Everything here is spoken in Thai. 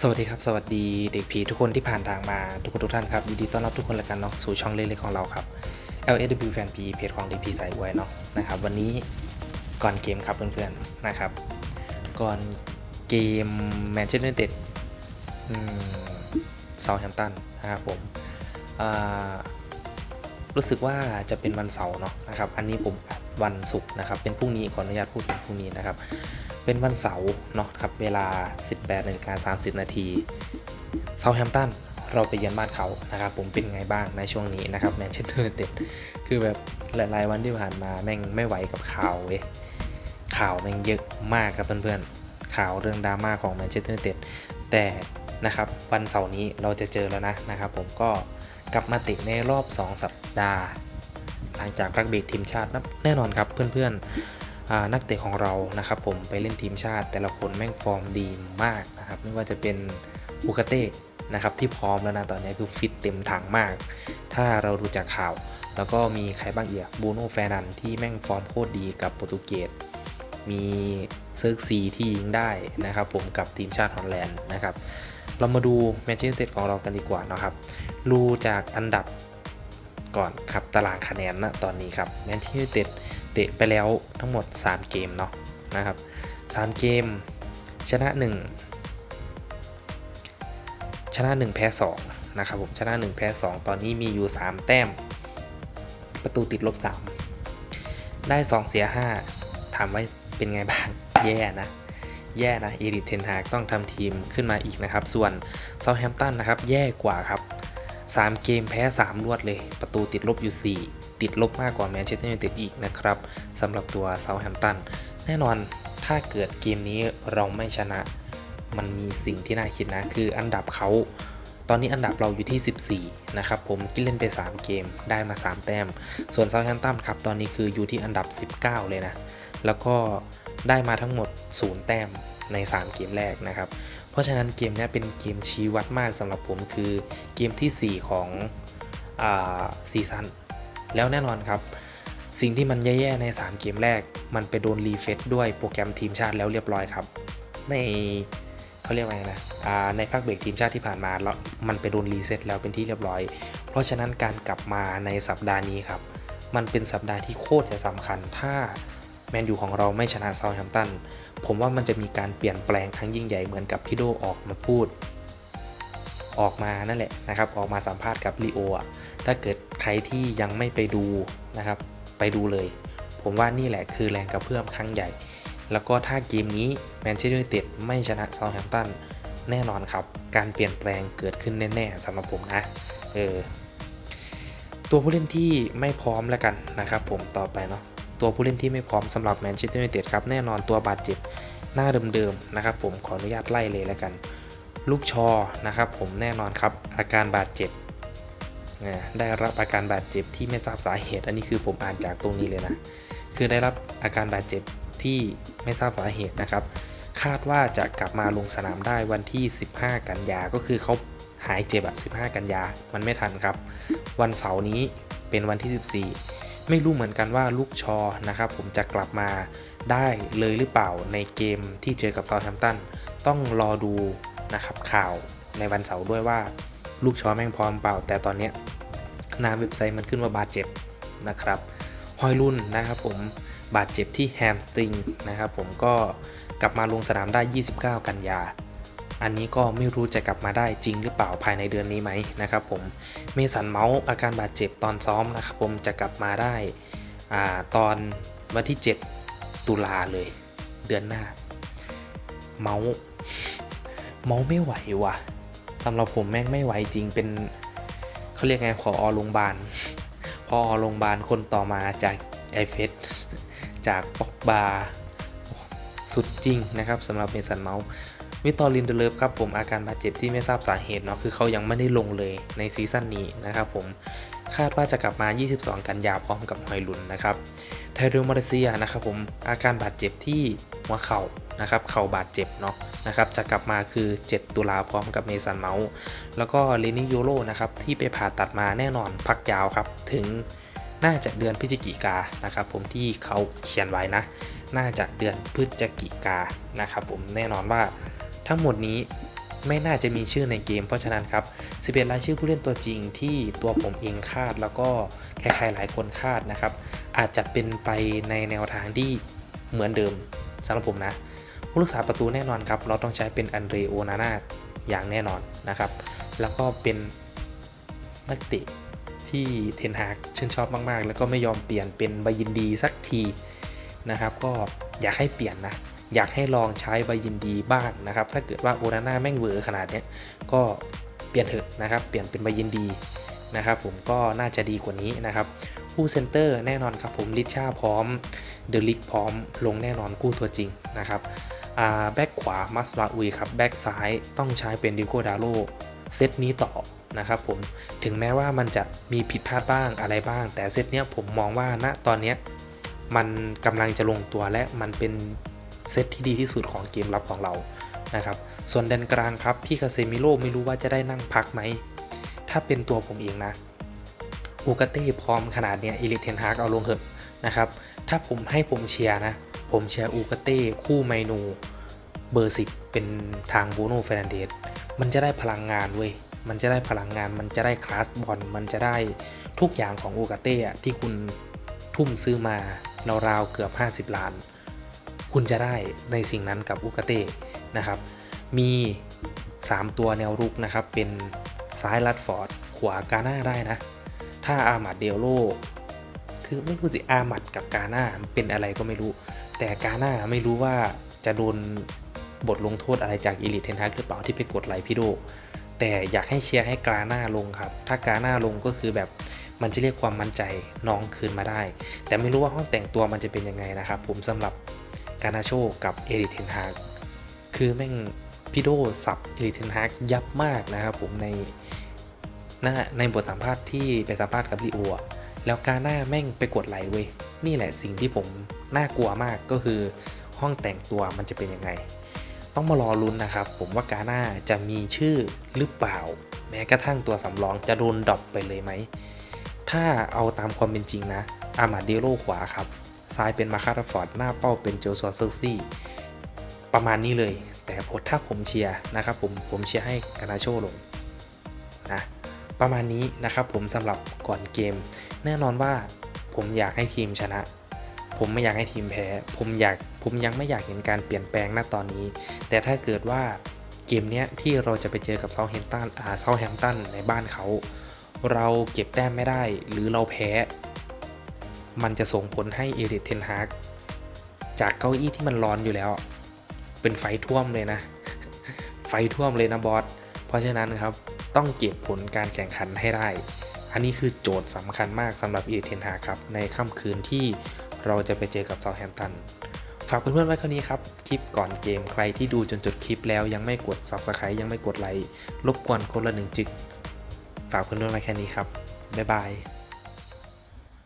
สวัสดีครับ สวัสดีเด็กผีทุกคนที่ผ่านทางมาทุกคนทุกท่านครับยินดีต้อนรับทุกคนและกันเนาะสู่ช่องเล็กๆของเราครับ LSW Fan P เพจของเด็กผีสายอวยเนาะนะครับวันนี้ก่อนเกมครับเพื่อนๆนะครับ ก่อนเกมแมนเชสเตอร์ยูไนเต็ดเซาแฮมตันนะครับผมรู้สึกว่าจะเป็นวันเสาร์เนาะนะครับ อันนี้ผมวันศุกร์นะครับ เป็นพรุ่งนี้ขออนุญาตพูดเป็นพรุ่งนี้นะครับ เป็นวันเสาร์เนาะครับเวลา 18นาฬิกา30 นาทีเซาแฮมตันเราไปเยือนบ้านเขานะครับผมเป็นไงบ้างในช่วงนี้นะครับแมนเชสเตอร์ยูไนเต็ดคือแบบหลายๆวันที่ผ่านมาแม่งไม่ไหวกับข่าวเว้ยข่าวแม่งเยอะมากครับเพื่อนๆข่าวเรื่องดราม่าของแมนเชสเตอร์ยูไนเต็ดแต่นะครับวันเสาร์นี้เราจะเจอแล้วนะนะครับผมก็กลับมาติดในรอบ 2 สัปดาห์ หลังจากพักเบรกทีมชาตินะแน่นอนครับเพื่อนๆ นักเตะของเรานะครับผมไปเล่นทีมชาติ แต่ละคนแม่งฟอร์มดีมากนะครับไม่ว่าจะเป็นบูกเต้นะครับที่พร้อมแล้วนะตอนนี้คือฟิตเต็มถังมาก ถ้าเราดูจากข่าว แล้วก็มีใครบ้างเอีกบูโน่แฟนันที่แม่งฟอร์มโคตรดีกับโปรตุเกสมีเซิร์กซีที่ยิงได้นะครับผมกับทีมชาติฮอลแลนด์นะครับเรามาดูแมนเชสเตอร์ของเรากันดีกว่านะครับดูจากอันดับก่อนครับตารางคะแนนนะตอนนี้ครับแมนเชสเตอร์ เตะไปแล้วทั้งหมด 3 เกมเนาะนะครับ3เกม ชนะ 1 ชนะ 1 แพ้ 2 นะครับผมชนะ 1 แพ้ 2 ตอนนี้มีอยู่ 3 แต้ม ประตูติดลบ 3 ได้ 2 เสีย 5 ถามว่าเป็นไงบ้าง แย่นะ แย่นะอีริทเทนฮากต้องทำทีมขึ้นมาอีกนะครับ ส่วนเซาแฮมป์ตันนะครับ แย่กว่าครับ 3 เกมแพ้ 3 รวดเลย ประตูติดลบอยู่ 4 ติดลบมากกว่าแมนเชสเตอร์ยูไนเต็ดอีกนะครับสำหรับตัวเซาแฮมป์ตันแน่นอนถ้าเกิดเกมนี้เราไม่ชนะ มันมีสิ่งที่น่าคิดนะ คืออันดับเขาตอนนี้อันดับเราอยู่ที่ 14 นะครับผมกินเล่นไป 3 เกมได้มา 3 แต้ม ส่วนเซาแฮมป์ตันครับตอนนี้คืออยู่ที่อันดับ 19 เลยนะ แล้วก็ได้มาทั้งหมด 0 แต้มใน 3 เกมแรกนะครับ เพราะฉะนั้นเกมนี้เป็นเกมชี้วัดมากสำหรับผมคือเกมทีสี่4 ของอซีซั่น แล้วแน่นอนครับ สิ่งที่มันแย่ๆใน 3 เกมแรก มันไปโดนรีเฟซด้วยโปรแกรมทีมชาติแล้วเรียบร้อยครับ ในเขาเรียกว่าไงนะในภาคเบรกทีมชาติที่ผ่านมาแล้วมันไปโดนรีเซ็ตแล้วเป็นที่เรียบร้อย เพราะฉะนั้นการกลับมาในสัปดาห์นี้ครับ มันเป็นสัปดาห์ที่โคตรจะสำคัญ ถ้าแมนยูของเราไม่ชนะเซาแฮมป์ตัน ผมว่ามันจะมีการเปลี่ยนแปลงครั้งยิ่งใหญ่เหมือนกับพี่โดออกมาพูด ออกมานั่นแหละนะครับ ออกมาสัมภาษณ์กับลีโออะ ถ้าเกิดใครที่ยังไม่ไปดูนะครับ ไปดูเลย ผมว่านี่แหละคือแรงกระเพื่อมครั้งใหญ่ แล้วก็ถ้าเกมนี้แมนเชสเตอร์ยูไนเต็ดไม่ชนะเซาแฮมป์ตันแน่นอนครับ การเปลี่ยนแปลงเกิดขึ้นแน่ๆสำหรับผมนะเออตัวผู้เล่นที่ไม่พร้อมแล้วกันนะครับ ผมต่อไปเนาะตัวผู้เล่นที่ไม่พร้อมสำหรับแมนเชสเตอร์ยูไนเต็ดครับแน่นอนตัวบาดเจ็บหน้าเดิมๆนะครับ ผมขออนุญาตไล่เลยแล้วกัน ลูกชอนะครับ ผมแน่นอนครับ อาการบาดเจ็บ ได้รับอาการบาดเจ็บที่ไม่ทราบสาเหตุ อันนี้คือผมอ่านจากตรงนี้เลยนะ คือได้รับอาการบาดเจ็บที่ไม่ทราบสาเหตุนะครับ คาดว่าจะกลับมาลงสนามได้วันที่ 15 กันยา ก็คือเขาหายเจ็บอะ15 กันยา มันไม่ทันครับ วันเสาร์นี้เป็นวันที่ 14 ไม่รู้เหมือนกันว่าลูกชอนะครับ ผมจะกลับมาได้เลยหรือเปล่าในเกมที่เจอกับเซาแฮมป์ตัน ต้องรอดูนะครับข่าวในวันเสาร์ด้วยว่า ลูกชอแม่งพร้อมเปล่า แต่ตอนนี้หน้าเว็บไซต์มันขึ้นว่าบาดเจ็บนะครับฮอยลุนนะครับผมบาดเจ็บที่แฮมสตริงนะครับผมก็กลับมาลงสนามได้ 29 กันยา อันนี้ก็ไม่รู้จะกลับมาได้จริงหรือเปล่าภายในเดือนนี้ไหมนะครับผมเมสันเมาส์อาการบาดเจ็บตอนซ้อมนะครับผมจะกลับมาได้อ่าตอนวันที่ 7 ตุลาเลย เดือนหน้า เมาส์เมาส์ไม่ไหวว่ะ สำหรับผมแม่งไม่ไหวจริงเป็นเขาเรียกไงขออโรงพยาบาลพอโรงพยาบาลคนต่อมาจากไอเฟสจากปอกบาสุดจริงนะครับสำหรับเมสันเมาส์วิตอรินเดเลฟครับผมอาการบาดเจ็บที่ไม่ทราบสาเหตุเนาะคือเขายังไม่ได้ลงเลยในซีซั่นนี้นะครับผมคาดว่าจะกลับมา 22 กันยาพร้อมกับฮอยลุนนะครับไทเรลมาเลเซียนะครับผมอาการบาดเจ็บที่หัวเข่า นะครับเข่าบาดเจ็บเนาะนะครับจะกลับมาคือ 7 ตุลาพร้อมกับเมสันเมาส์แล้วก็เลนิโยโรนะครับที่ไปผ่าตัดมาแน่นอนพักยาวครับ ถึงน่าจะเดือนพฤศจิกานะครับผมที่เขาเขียนไว้นะ น่าจะเดือนพฤศจิกานะครับผมแน่นอนว่าทั้งหมดนี้ไม่น่าจะมีชื่อในเกมเพราะฉะนั้นครับ11รายชื่อผู้เล่นตัวจริงที่ตัวผมเองคาดแล้วก็ใครๆหลายคนคาดนะครับ อาจจะเป็นไปในแนวทางที่เหมือนเดิมสำหรับผมนะ ผู้รักษาประตูแน่นอนครับ เราต้องใช้เป็นอันเดรโอนาน่าอย่างแน่นอนนะครับ แล้วก็เป็นนักเตะที่เทนฮากชื่นชอบมาก ๆ แล้วก็ไม่ยอมเปลี่ยนเป็นใบยินดีสักทีนะครับ ก็อยากให้เปลี่ยนนะอยากให้ลองใช้ใบยินดีบ้างนะครับ ถ้าเกิดว่าโอนาน่าแม่งเวอร์ขนาดนี้ก็เปลี่ยนเถอะนะครับ เปลี่ยนเป็นใบยินดีนะครับ ผมก็น่าจะดีกว่านี้นะครับคู่เซนเตอร์แน่นอนครับผมลิชาพร้อมเดลิกพร้อมลงแน่นอนคู่ตัวจริงนะครับ แบ็กขวามัสลาอุยครับแบ็กซ้ายต้องใช้เป็นดิโกดาโลเซตนี้ต่อนะครับผมถึงแม้ว่ามันจะมีผิดพลาดบ้างอะไรบ้าง แต่เซตเนี้ยผมมองว่าณตอนเนี้ยมันกำลังจะลงตัวและมันเป็นเซตที่ดีที่สุดของเกมรับของเรานะครับส่วนแดนกลางครับพี่คาเซมิโลไม่รู้ว่าจะได้นั่งพักไหม ถ้าเป็นตัวผมเองนะอูกาเต้พร้อมขนาดเนี้ยอิลิเทนฮากเอาลงเถอะนะครับถ้าผมให้ผมเชียร์นะ ผมเชียร์อูกาเต้คู่ไมนูเบอร์สิบเป็นทางบูโน่เฟรนเดสมันจะได้พลังงานเว้ยมันจะได้พลังงาน มันจะได้คลาสบอล มันจะได้ทุกอย่างของโอกาเต้อะที่คุณทุ่มซื้อมาราวๆเกือบ 50 ล้าน คุณจะได้ในสิ่งนั้นกับโอกาเต้นะครับ มี 3 ตัวแนวรุกนะครับ เป็นซ้ายลัดฟอร์ด ขวากาหน้าได้นะ ถ้าอามัดเดลโล คือไม่รู้สิอามัดกับกาหน้าเป็นอะไรก็ไม่รู้ แต่กาหน้าไม่รู้ว่าจะโดนบทลงโทษอะไรจากอีลิทเทนทักหรือเปล่าที่ไปกดไลค์พี่โด แต่อยากให้เชียร์ให้กาหน้าลงครับ ถ้ากาหน้าลงก็คือแบบมันจะเรียกความมั่นใจน้องคืนมาได้ แต่ไม่รู้ว่าห้องแต่งตัวมันจะเป็นยังไงนะครับ ผมสำหรับกานาโชกับเอริเทนฮากคือแม่งพี่โดสับเอริเทนฮากยับมากนะครับผมในหน้าในบทสัมภาษณ์ที่ไปสัมภาษณ์กับลีโอแล้วกาหน้าแม่งไปกดไลค์เว้ยนี่แหละสิ่งที่ผม น่ากลัวมากก็คือห้องแต่งตัวมันจะเป็นยังไง ต้องมารอลุ้นนะครับ ผมว่ากาหน้าจะมีชื่อหรือเปล่า แม้กระทั่งตัวสำรองจะโดนดรอปไปเลยไหม ถ้าเอาตามความเป็นจริงนะ อามาเดโลขวาครับ ซ้ายเป็นมาคาราฟอร์ด หน้าเป้าเป็นโจซัวเซอร์ซี่ ประมาณนี้เลย แต่ถ้าผมเชียร์นะครับผมผมเชียร์ให้กานาโชลงนะประมาณนี้นะครับผมสำหรับก่อนเกม แน่นอนว่าผมอยากให้ทีมชนะ ผมไม่อยากให้ทีมแพ้ ผมอยากผมยังไม่อยากเห็นการเปลี่ยนแปลงณตอนนี้ แต่ถ้าเกิดว่าเกมเนี้ยที่เราจะไปเจอกับเซาแฮมตันอ่าเซาแฮมตันในบ้านเขา เราเก็บแต้มไม่ได้หรือเราแพ้ มันจะส่งผลให้เอริทเทนฮากจากเก้าอี้ที่มันร้อนอยู่แล้ว เป็นไฟท่วมเลยนะ ไฟท่วมเลยนะบอส เพราะฉะนั้นครับต้องเก็บผลการแข่งขันให้ได้ อันนี้คือโจทย์สำคัญมากสำหรับเอริทเทนฮากครับในค่ำคืนที่ เราจะไปเจอกับเซาแฮมตัน ฝากเพื่อนๆไว้เท่านี้ครับ คลิปก่อนเกมใครที่ดูจนจบคลิปแล้วยังไม่กด Subscribe ยังไม่กดไลค์รบกวนคนละหนึ่งจึก ฝากเพื่อนๆไว้แค่นี้ครับ บ๊ายบาย